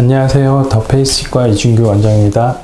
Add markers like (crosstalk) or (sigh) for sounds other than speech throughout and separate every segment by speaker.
Speaker 1: 안녕하세요. 더 페이스과 이준규 원장입니다.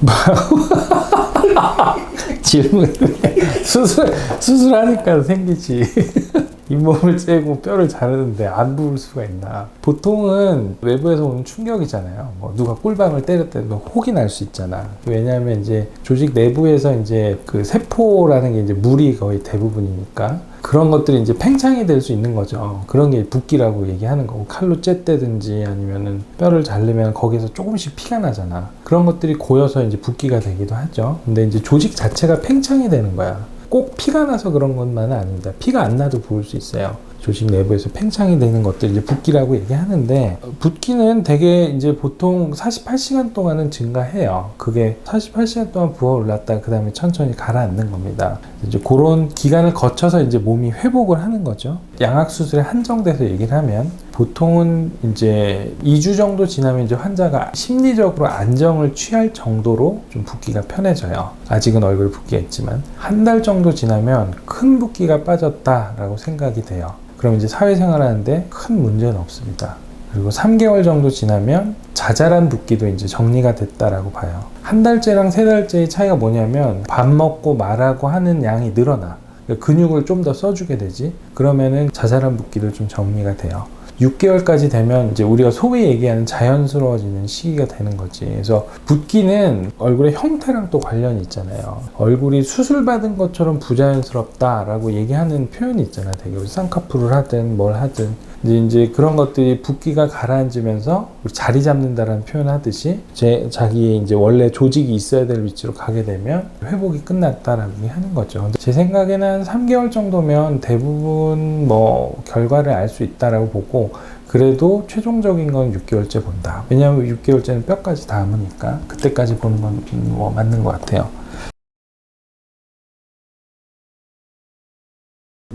Speaker 1: (laughs) 질문 (laughs) 수술 수술하니까 생기지 (laughs) 잇몸을 째고 뼈를 자르는데 안 부을 수가 있나 보통은 외부에서 오는 충격이잖아요 뭐 누가 꿀밤을 때렸다면 혹이 날 수 있잖아 왜냐하면 이제 조직 내부에서 이제 그 세포라는 게 이제 물이 거의 대부분이니까 그런 것들이 이제 팽창이 될 수 있는 거죠. 그런 게 붓기라고 얘기하는 거고 칼로 쬐대든지 아니면은 뼈를 자르면 거기서 조금씩 피가 나잖아. 그런 것들이 고여서 이제 붓기가 되기도 하죠. 근데 이제 조직 자체가 팽창이 되는 거야. 꼭 피가 나서 그런 것만은 아닙니다. 피가 안 나도 부을 수 있어요. 조직 내부에서 팽창이 되는 것들 이제 붓기라고 얘기하는데 어, 붓기는 되게 이제 보통 48시간 동안은 증가해요. 그게 48시간 동안 부어 올랐다 그 다음에 천천히 가라앉는 겁니다. 이제 그런 기간을 거쳐서 이제 몸이 회복을 하는 거죠. 양악 수술에 한정돼서 얘기를 하면 보통은 이제 2주 정도 지나면 이제 환자가 심리적으로 안정을 취할 정도로 좀 붓기가 편해져요. 아직은 얼굴 붓기가 있지만 한 달 정도 지나면 큰 붓기가 빠졌다라고 생각이 돼요. 그럼 이제 사회생활 하는데 큰 문제는 없습니다. 그리고 3개월 정도 지나면 자잘한 붓기도 이제 정리가 됐다라고 봐요. 한 달째랑 세 달째의 차이가 뭐냐면 밥 먹고 말하고 하는 양이 늘어나. 근육을 좀 더 써주게 되지. 그러면은 자잘한 붓기도 좀 정리가 돼요. 6개월까지 되면 이제 우리가 소위 얘기하는 자연스러워지는 시기가 되는 거지. 그래서 붓기는 얼굴의 형태랑 또 관련이 있잖아요. 얼굴이 수술받은 것처럼 부자연스럽다라고 얘기하는 표현이 있잖아요. 되게 쌍꺼풀을 하든 뭘 하든. 이제, 그런 것들이 붓기가 가라앉으면서 자리 잡는다라는 표현 하듯이 제 자기의 이제 원래 조직이 있어야 될 위치로 가게 되면 회복이 끝났다라고 하는 거죠. 제 생각에는 한 3개월 정도면 대부분 뭐 결과를 알 수 있다라고 보고 그래도 최종적인 건 6개월째 본다. 왜냐하면 6개월째는 뼈까지 닿으니까 그때까지 보는 건 뭐 맞는 것 같아요.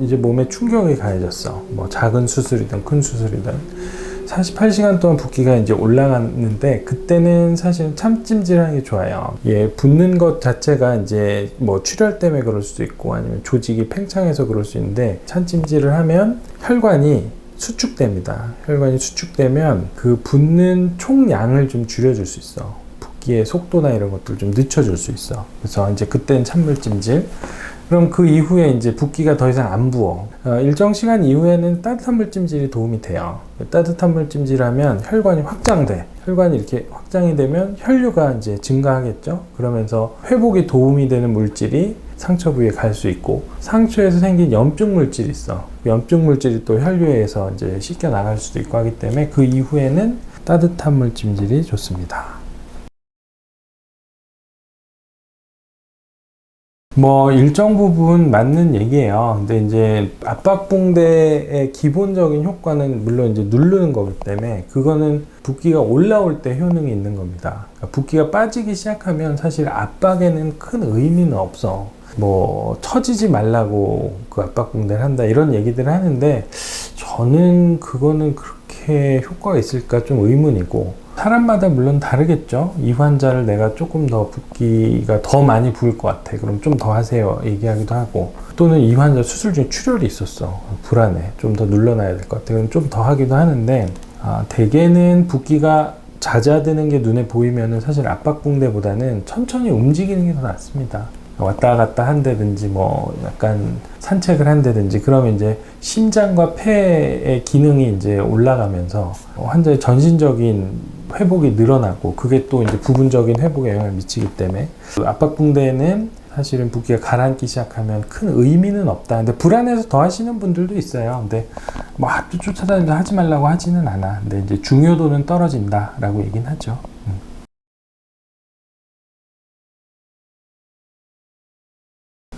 Speaker 1: 이제 몸에 충격이 가해졌어. 뭐 작은 수술이든 큰 수술이든 48시간 동안 붓기가 이제 올라갔는데 그때는 사실 참찜질하는 게 좋아요. 예, 붓는 것 자체가 이제 뭐 출혈 때문에 그럴 수도 있고 아니면 조직이 팽창해서 그럴 수 있는데 참찜질을 하면 혈관이 수축됩니다. 혈관이 수축되면 그 붓는 총량을 좀 줄여줄 수 있어. 붓기의 속도나 이런 것들 좀 늦춰줄 수 있어. 그래서 이제 그때는 찬물 찜질. 그럼 그 이후에 이제 붓기가 더 이상 안 부어. 어, 일정 시간 이후에는 따뜻한 물찜질이 도움이 돼요. 따뜻한 물찜질하면 혈관이 확장돼. 혈관이 이렇게 확장이 되면 혈류가 이제 증가하겠죠. 그러면서 회복에 도움이 되는 물질이 상처 부위에 갈 수 있고 상처에서 생긴 염증 물질이 있어. 염증 물질이 또 혈류에서 이제 씻겨 나갈 수도 있고 하기 때문에 그 이후에는 따뜻한 물찜질이 좋습니다. 뭐 일정 부분 맞는 얘기예요. 근데 이제 압박붕대의 기본적인 효과는 물론 이제 누르는 거기 때문에 그거는 붓기가 올라올 때 효능이 있는 겁니다. 그러니까 붓기가 빠지기 시작하면 사실 압박에는 큰 의미는 없어. 뭐 처지지 말라고 그 압박붕대를 한다 이런 얘기들을 하는데 저는 그거는 그렇게 효과가 있을까 좀 의문이고 사람마다 물론 다르겠죠. 이 환자를 내가 조금 더 붓기가 더 많이 부을 것 같아. 그럼 좀 더 하세요. 얘기하기도 하고. 또는 이 환자 수술 중에 출혈이 있었어. 불안해. 좀 더 눌러놔야 될 것 같아. 그럼 좀 더 하기도 하는데, 아, 대개는 붓기가 잦아드는 게 눈에 보이면은 사실 압박붕대보다는 천천히 움직이는 게 더 낫습니다. 왔다 갔다 한다든지 뭐 약간 산책을 한다든지 그러면 이제 심장과 폐의 기능이 이제 올라가면서 환자의 전신적인 회복이 늘어나고 그게 또 이제 부분적인 회복에 영향을 미치기 때문에 그 압박붕대는 사실은 붓기가 가라앉기 시작하면 큰 의미는 없다. 근데 불안해서 더 하시는 분들도 있어요. 근데 뭐 앞도 쫓아다니면서 하지 말라고 하지는 않아. 근데 이제 중요도는 떨어진다라고 얘기는 하죠. 음.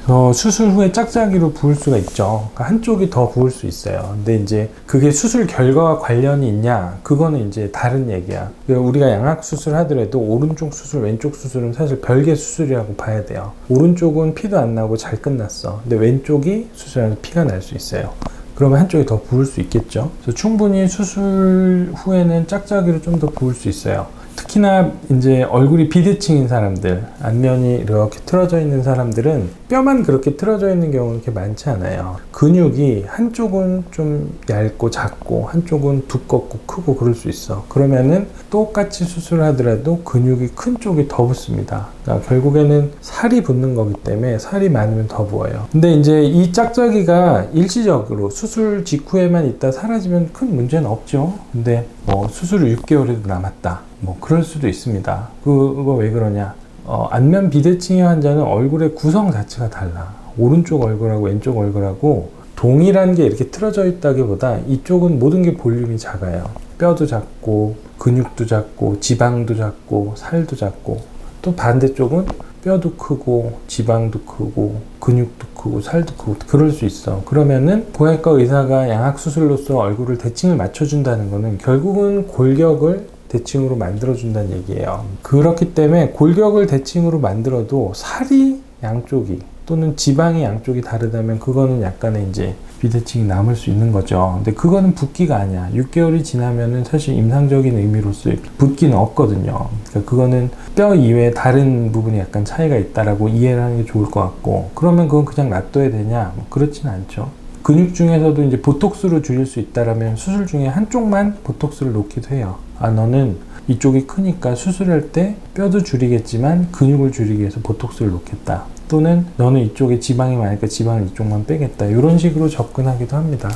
Speaker 1: 어, 수술 후에 짝짝이로 부을 수가 있죠. 그러니까 한쪽이 더 부을 수 있어요. 근데 이제 그게 수술 결과와 관련이 있냐? 그거는 이제 다른 얘기야. 그러니까 우리가 양악 수술 하더라도 오른쪽 수술, 왼쪽 수술은 사실 별개 수술이라고 봐야 돼요. 오른쪽은 피도 안 나고 잘 끝났어. 근데 왼쪽이 수술하면서 피가 날 수 있어요. 그러면 한쪽이 더 부을 수 있겠죠. 그래서 충분히 수술 후에는 짝짝이로 좀 더 부을 수 있어요. 특히나 이제 얼굴이 비대칭인 사람들, 안면이 이렇게 틀어져 있는 사람들은 뼈만 그렇게 틀어져 있는 경우는 그렇게 많지 않아요. 근육이 한쪽은 좀 얇고 작고 한쪽은 두껍고 크고 그럴 수 있어. 그러면은 똑같이 수술하더라도 근육이 큰 쪽이 더 붙습니다. 그러니까 결국에는 살이 붙는 거기 때문에 살이 많으면 더 부어요. 근데 이제 이 짝짝이가 일시적으로 수술 직후에만 있다 사라지면 큰 문제는 없죠. 근데 뭐 수술 후 6개월에도 남았다. 뭐 그럴 수도 있습니다. 그거 왜 그러냐? 어, 안면 비대칭의 환자는 얼굴의 구성 자체가 달라. 오른쪽 얼굴하고 왼쪽 얼굴하고 동일한 게 이렇게 틀어져 있다기보다 이쪽은 모든 게 볼륨이 작아요. 뼈도 작고 근육도 작고 지방도 작고 살도 작고 또 반대쪽은 뼈도 크고 지방도 크고 근육도 크고 살도 크고 그럴 수 있어. 그러면은 고양이과 의사가 양악 수술로서 얼굴을 대칭을 맞춰준다는 거는 결국은 골격을 대칭으로 만들어준다는 얘기예요. 그렇기 때문에 골격을 대칭으로 만들어도 살이 양쪽이 또는 지방이 양쪽이 다르다면 그거는 약간의 이제 비대칭이 남을 수 있는 거죠. 근데 그거는 붓기가 아니야. 6개월이 지나면은 사실 임상적인 의미로서 붓기는 없거든요. 그러니까 그거는 뼈 이외에 다른 부분이 약간 차이가 있다라고 이해를 하는 게 좋을 것 같고 그러면 그건 그냥 놔둬야 되냐? 뭐 그렇진 않죠. 근육 중에서도 이제 보톡스로 줄일 수 있다라면 수술 중에 한쪽만 보톡스를 놓기도 해요. 아 너는 이쪽이 크니까 수술할 때 뼈도 줄이겠지만 근육을 줄이기 위해서 보톡스를 놓겠다. 또는 너는 이쪽에 지방이 많으니까 지방을 이쪽만 빼겠다. 이런 식으로 접근하기도 합니다.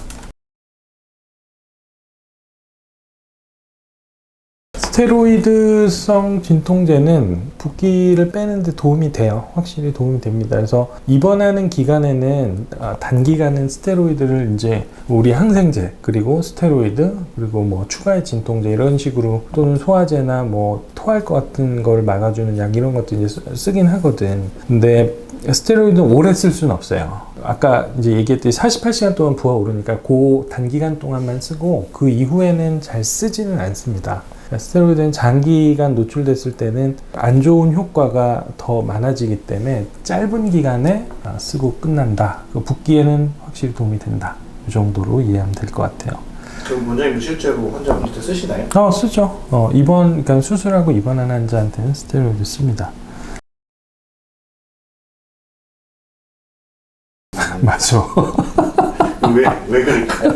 Speaker 1: 스테로이드성 진통제는 붓기를 빼는데 도움이 돼요. 확실히 도움이 됩니다. 그래서 입원하는 기간에는 아, 단기간은 스테로이드를 이제 우리 항생제 그리고 스테로이드 그리고 뭐 추가의 진통제 이런 식으로 또는 소화제나 뭐 토할 것 같은 걸 막아주는 약 이런 것도 이제 쓰- 쓰긴 하거든. 근데 스테로이드는 오래 쓸 수는 없어요. 아까 이제 얘기했듯이 48시간 동안 부어오르니까 그 단기간 동안만 쓰고 그 이후에는 잘 쓰지는 않습니다. 스테로이드는 장기간 노출됐을 때는 안 좋은 효과가 더 많아지기 때문에 짧은 기간에 아, 쓰고 끝난다. 그 붓기에는 확실히 도움이 된다. 이 정도로 이해하면 될 것 같아요.
Speaker 2: 그럼 원장님 실제로 환자분한테 쓰시나요?
Speaker 1: 어, 쓰죠. 어, 입원, 그러니까 수술하고 입원한 환자한테는 스테로이드 씁니다. (laughs) 맞아.
Speaker 2: 왜, 왜 그럴까요?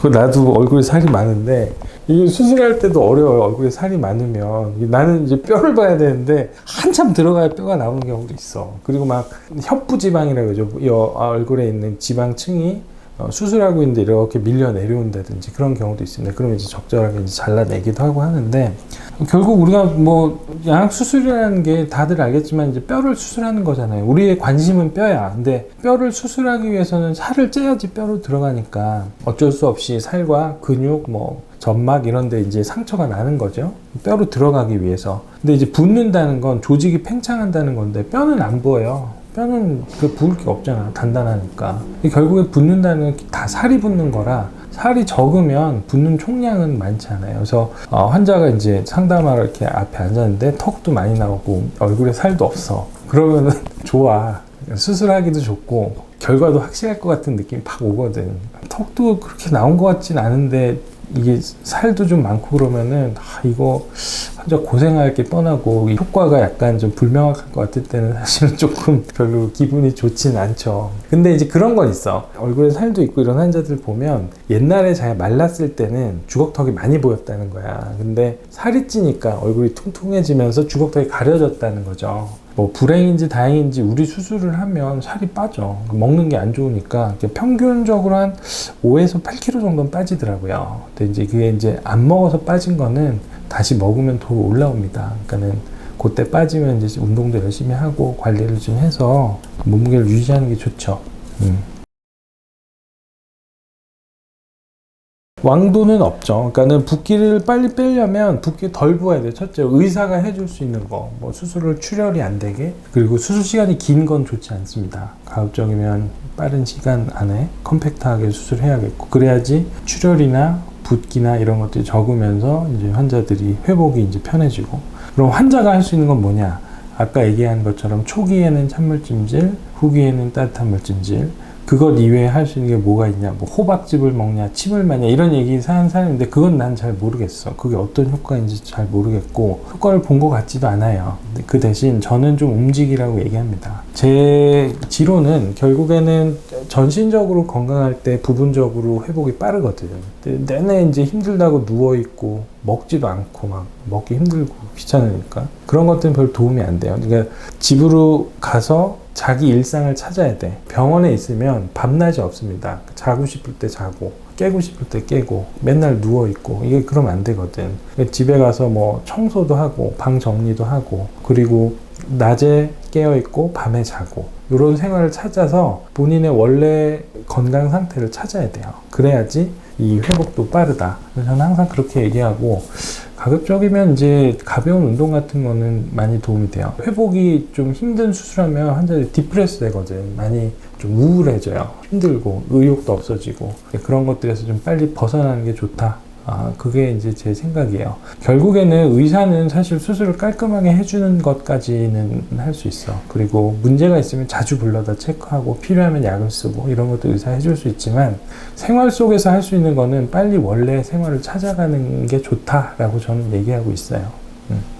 Speaker 1: 그 나도 얼굴에 살이 많은데 이게 수술할 때도 어려워요. 얼굴에 살이 많으면 나는 이제 뼈를 봐야 되는데 한참 들어가야 뼈가 나오는 경우도 있어. 그리고 막 혀부지방이라고 그러죠. 이 어- 얼굴에 있는 지방층이 어, 수술하고 있는데 이렇게 밀려 내려온다든지 그런 경우도 있습니다. 그러면 이제 적절하게 이제 잘라내기도 하고 하는데 결국 우리가 뭐 양악 수술이라는 게 다들 알겠지만 이제 뼈를 수술하는 거잖아요. 우리의 관심은 뼈야. 근데 뼈를 수술하기 위해서는 살을 째야지 뼈로 들어가니까 어쩔 수 없이 살과 근육 뭐 점막 이런 데 이제 상처가 나는 거죠. 뼈로 들어가기 위해서. 근데 이제 붓는다는 건 조직이 팽창한다는 건데 뼈는 안 부어요. 뼈는 그 부을 게 없잖아. 단단하니까. 결국에 붓는다는 게다 살이 붙는 거라 살이 적으면 붓는 총량은 많지 않아요. 그래서 어, 환자가 이제 상담하러 이렇게 앞에 앉았는데 턱도 많이 나오고 얼굴에 살도 없어. 그러면은 (laughs) 좋아. 수술하기도 좋고 결과도 확실할 것 같은 느낌이 팍 오거든. 턱도 그렇게 나온 것 같진 않은데 이게 살도 좀 많고 그러면은 아, 이거 환자 고생할 게 뻔하고 이 효과가 약간 좀 불명확할 것 같을 때는 사실은 조금 (laughs) 별로 기분이 좋진 않죠. 근데 이제 그런 건 있어. 얼굴에 살도 있고 이런 환자들 보면 옛날에 잘 말랐을 때는 주걱턱이 많이 보였다는 거야. 근데 살이 찌니까 얼굴이 퉁퉁해지면서 주걱턱이 가려졌다는 거죠. 뭐 불행인지 다행인지 우리 수술을 하면 살이 빠져. 먹는 게 안 좋으니까 평균적으로 한 5에서 8kg 정도는 빠지더라고요. 근데 이제 그게 이제 안 먹어서 빠진 거는 다시 먹으면 더 올라옵니다. 그러니까는 그때 빠지면 이제 운동도 열심히 하고 관리를 좀 해서 몸무게를 유지하는 게 좋죠. 음. 왕도는 없죠. 그러니까는 붓기를 빨리 빼려면 붓기 덜 부어야 돼요. 첫째, 의사가 해줄 수 있는 거. 뭐 수술을 출혈이 안 되게. 그리고 수술 시간이 긴 건 좋지 않습니다. 가급적이면 빠른 시간 안에 컴팩트하게 수술해야겠고. 그래야지 출혈이나 붓기나 이런 것들이 적으면서 이제 환자들이 회복이 이제 편해지고. 그럼 환자가 할 수 있는 건 뭐냐? 아까 얘기한 것처럼 초기에는 찬물 찜질, 후기에는 따뜻한 물 찜질, 그것 이외에 할 수 있는 게 뭐가 있냐? 뭐 호박즙을 먹냐? 침을 맞냐? 이런 얘기 사는 사람인데 그건 난 잘 모르겠어. 그게 어떤 효과인지 잘 모르겠고 효과를 본 것 같지도 않아요. 그 대신 저는 좀 움직이라고 얘기합니다. 제 지로는 결국에는 전신적으로 건강할 때 부분적으로 회복이 빠르거든. 내내 이제 힘들다고 누워있고 먹지도 않고 막 먹기 힘들고 귀찮으니까 그런 것들은 별 도움이 안 돼요 그러니까 집으로 가서 자기 일상을 찾아야 돼. 병원에 있으면 밤낮이 없습니다. 자고 싶을 때 자고, 깨고 싶을 때 깨고, 맨날 누워 있고, 이게 그러면 안 되거든. 그러니까 집에 가서 뭐 청소도 하고, 방 정리도 하고, 그리고 낮에 깨어 있고, 밤에 자고, 이런 생활을 찾아서 본인의 원래 건강 상태를 찾아야 돼요. 그래야지 이 회복도 빠르다. 저는 항상 그렇게 얘기하고, 가급적이면 이제 가벼운 운동 같은 거는 많이 도움이 돼요. 회복이 좀 힘든 수술하면 환자들이 디프레스 되거든. 많이 좀 우울해져요. 힘들고 의욕도 없어지고 그런 것들에서 좀 빨리 벗어나는 게 좋다. 아, 그게 이제 제 생각이에요. 결국에는 의사는 사실 수술을 깔끔하게 해주는 것까지는 할 수 있어. 그리고 문제가 있으면 자주 불러다 체크하고 필요하면 약을 쓰고 이런 것도 의사 해줄 수 있지만 생활 속에서 할 수 있는 거는 빨리 원래 생활을 찾아가는 게 좋다라고 저는 얘기하고 있어요. 음.